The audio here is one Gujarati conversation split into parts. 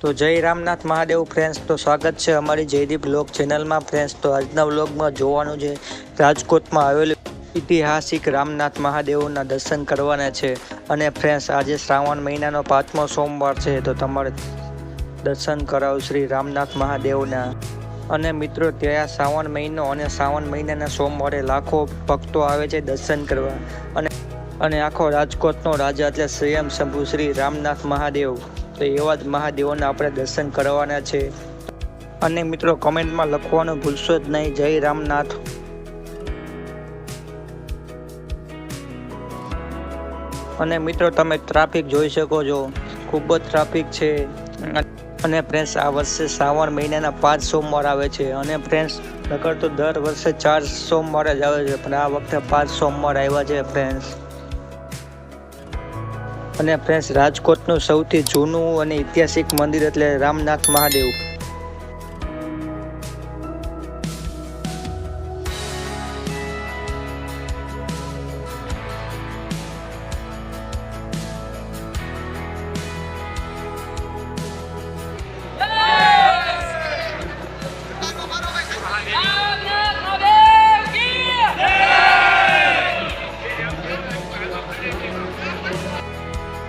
તો જય રામનાથ મહાદેવ ફ્રેન્ડ્સ તો સ્વાગત છે અમારી જયદીપ બ્લોગ ચેનલમાં ફ્રેન્ડ્સ તો આજના બ્લોગમાં જોવાનું છે, રાજકોટમાં આવેલું ઐતિહાસિક રામનાથ મહાદેવના દર્શન કરવાના છે. અને ફ્રેન્ડ્સ આજે શ્રાવણ મહિનાનો પાંચમો સોમવાર છે, તો તમારે દર્શન કરાવ શ્રી રામનાથ મહાદેવના. અને મિત્રો, ત્યાં શ્રાવણ મહિનો અને શ્રાવણ મહિનાના સોમવારે લાખો ભક્તો આવે છે દર્શન કરવા. અને અને આખો રાજકોટનો રાજા એટલે સ્વયં શંભુ શ્રી રામનાથ મહાદેવ. તો એવા જ મહાદેવોના આપણે દર્શન કરવાના છે. અને મિત્રો કમેન્ટમાં લખવાનું ભૂલશો જ નહીં. જય રામનાથ. અને મિત્રો તમે ટ્રાફિક જોઈ શકો છો. ખૂબ જ ટ્રાફિક છે. અને ફ્રેન્ડ્સ આ વર્ષે શ્રાવણ મહિનાના પાંચ સોમવાર આવે છે. અને ફ્રેન્ડ્સ નકર તો દર વર્ષે ચાર સોમવાર જ આવે છે. પણ આ વખતે પાંચ સોમવાર આવ્યા છે ફ્રેન્ડ્સ અને ફ્રેન્ડ્સ રાજકોટનું સૌથી જૂનું અને ઐતિહાસિક મંદિર એટલે રામનાથ મહાદેવ.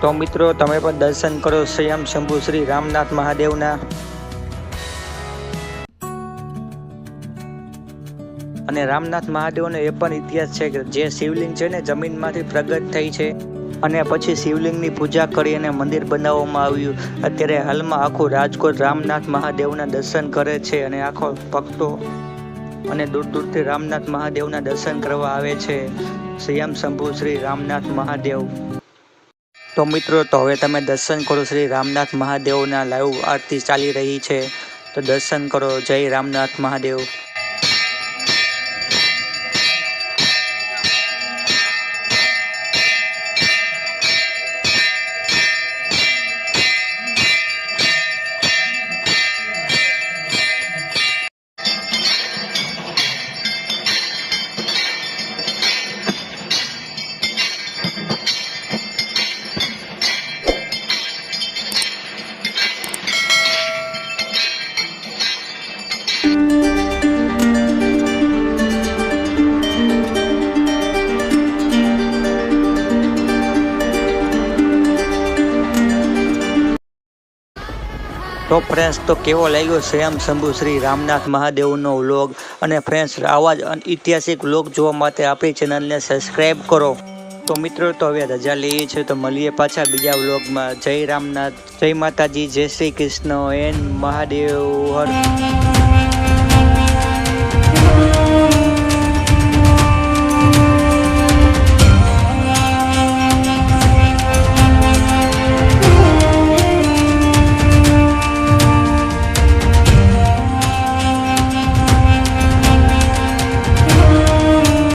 તો મિત્રો, તમે પણ દર્શન કરો સ્વયં શંભુ શ્રી રામનાથ મહાદેવના. અને રામનાથ મહાદેવનો એ પણ ઇતિહાસ છે કે જે શિવલિંગ છે ને, જમીનમાંથી પ્રગટ થઈ છે. અને પછી શિવલિંગની પૂજા કરી અને મંદિર બનાવવામાં આવ્યું. અત્યારે હાલમાં આખું રાજકોટ રામનાથ મહાદેવના દર્શન કરે છે અને આખો ભક્તો અને દૂર દૂરથી રામનાથ મહાદેવના દર્શન કરવા આવે છે. સ્વયં શંભુ શ્રી રામનાથ મહાદેવ. તો મિત્રો, તો હવે તમે દર્શન કરો શ્રી રામનાથ મહાદેવના લાઈવ આરતી ચાલી રહી છે. તો દર્શન કરો, જય રામનાથ મહાદેવ. તો ફ્રેન્ડ્સ તો કેવો લાગ્યો શ્યામ શંભુ શ્રી રામનાથ મહાદેવનો વ્લોગ? અને ફ્રેન્ડ્સ આવા જ ઐતિહાસિક વ્લોગ જોવા માટે આપણી ચેનલને સબસ્ક્રાઈબ કરો. તો મિત્રો, તો હવે રજા લઈએ છીએ, તો મળીએ પાછા બીજા વ્લોગમાં. જય રામનાથ, જય માતાજી, જય શ્રી કૃષ્ણ, એન મહાદેવ, હર